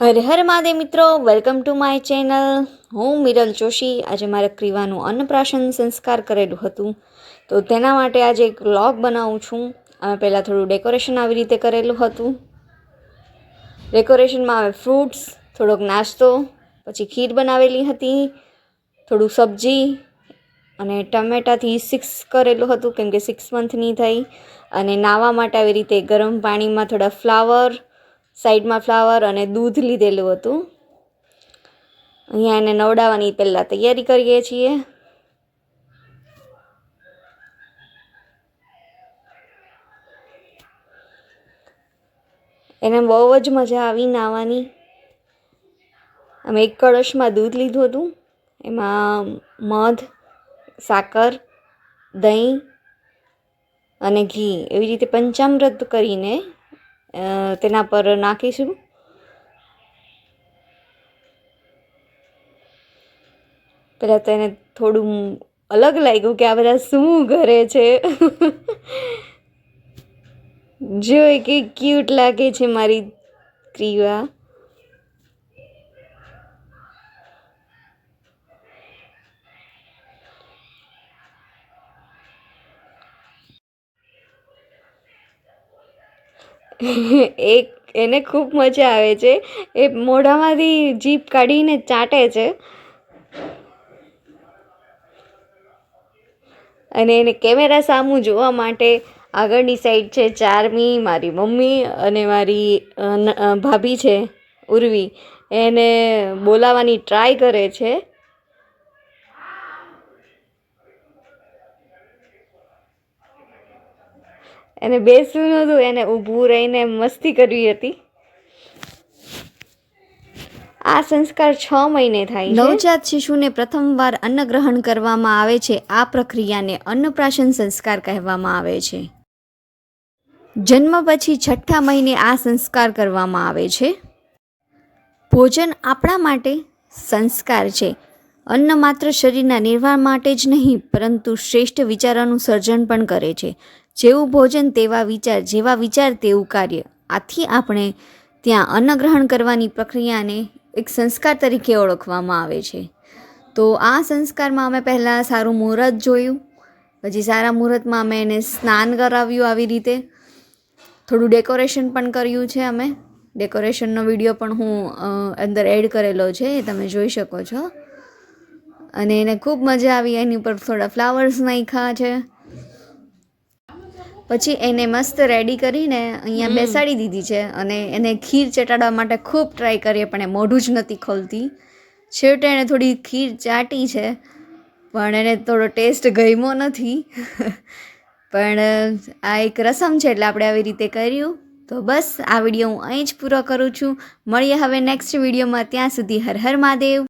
હર હર મહાદેવ મિત્રો welcome to my channel હું મિરલ જોશી. આજે મારા ક્રિવાનું અન્નપ્રાશન સંસ્કાર કરેલું હતું. તો તેના માટે આજે એક વ્લોગ બનાવું છું. અમે પહેલાં થોડું ડેકોરેશન આવી રીતે કરેલું હતું. ડેકોરેશનમાં આવે ફ્રૂટ્સ થોડોક નાસ્તો, પછી ખીર બનાવેલી હતી, થોડું સબ્જી અને ટમેટાથી સિક્સ કરેલું હતું, કેમ કે સિક્સ મંથની થઈ. અને નાહવા માટે આવી રીતે ગરમ પાણીમાં થોડા ફ્લાવર સાઈડમાં ફ્લાવર અને દૂધ લીધેલું હતું. અહીંયા એને નવડાવવાની પહેલાં તૈયારી કરીએ છીએ. એને બહુ જ મજા આવી નાહવાની અમે એક કળશમાં દૂધ લીધું હતું. એમાં મધ, સાકર, દહીં અને ઘી એવી રીતે પંચામૃત કરીને તેના પર નાખીશું. પહેલાં તો એને થોડું અલગ લાગ્યું કે આ બધા શું કરે છે. જો કે ક્યુટ લાગે છે મારી ક્રિયા. એક એને ખૂબ મજા આવે છે. એ મોઢામાંથી જીભ કાઢીને ચાટે છે. અને એને કેમેરા સામું જોવા માટે આગળની સાઈડ છે ચારમી, મારી મમ્મી અને મારી ભાભી છે, ઉર્વી. એને બોલાવવાની ટ્રાય કરે છે. એને બેસવું નહોતું, એને ઊભું રહીને મસ્તી કરવી હતી. આ સંસ્કાર છ મહિને થાય નવજાત શિશુને પ્રથમવાર અન્ન ગ્રહણ કરવામાં આવે છે. આ પ્રક્રિયાને અન્નપ્રાશન સંસ્કાર કહેવામાં આવે છે. જન્મ પછી છઠ્ઠા મહિને આ સંસ્કાર કરવામાં આવે છે. ભોજન આપણા માટે સંસ્કાર છે. અન્ન માત્ર શરીરના નિર્વાહ માટે જ નહીં, પરંતુ શ્રેષ્ઠ વિચારોનું સર્જન પણ કરે છે. જેવું ભોજન તેવા વિચાર, જેવા વિચાર તેવું કાર્ય. આથી આપણે ત્યાં અન્નગ્રહણ કરવાની પ્રક્રિયાને એક સંસ્કાર તરીકે ઓળખવામાં આવે છે. તો આ સંસ્કારમાં અમે પહેલાં સારું મુહૂર્ત જોયું. પછી સારા મુહૂર્તમાં અમે એને સ્નાન કરાવ્યું આવી રીતે. થોડું ડેકોરેશન પણ કર્યું છે અમે. ડેકોરેશનનો વીડિયો પણ હું અંદર એડ કરેલો છે, એ તમે જોઈ શકો છો. અને એને ખૂબ મજા આવી. એની ઉપર થોડા ફ્લાવર્સ નાખ્યા છે. પછી એને મસ્ત રેડી કરીને અહીંયા બેસાડી દીધી છે અને એને ખીર ચટાડવા માટે ખૂબ ટ્રાય કરીએ પણ એ મોઢું જ નથી ખોલતી. છેવટે એણે થોડી ખીર ચાટી છે પણ એને થોડો ટેસ્ટ ગમ્યો નથી. પણ આ એક રસમ છે એટલે આપણે આવી રીતે કર્યું. તો બસ આ વીડિયો હું અહીં જ પૂરો કરું છું. મળીએ હવે નેક્સ્ટ વિડીયોમાં. ત્યાં સુધી હર હર મહાદેવ.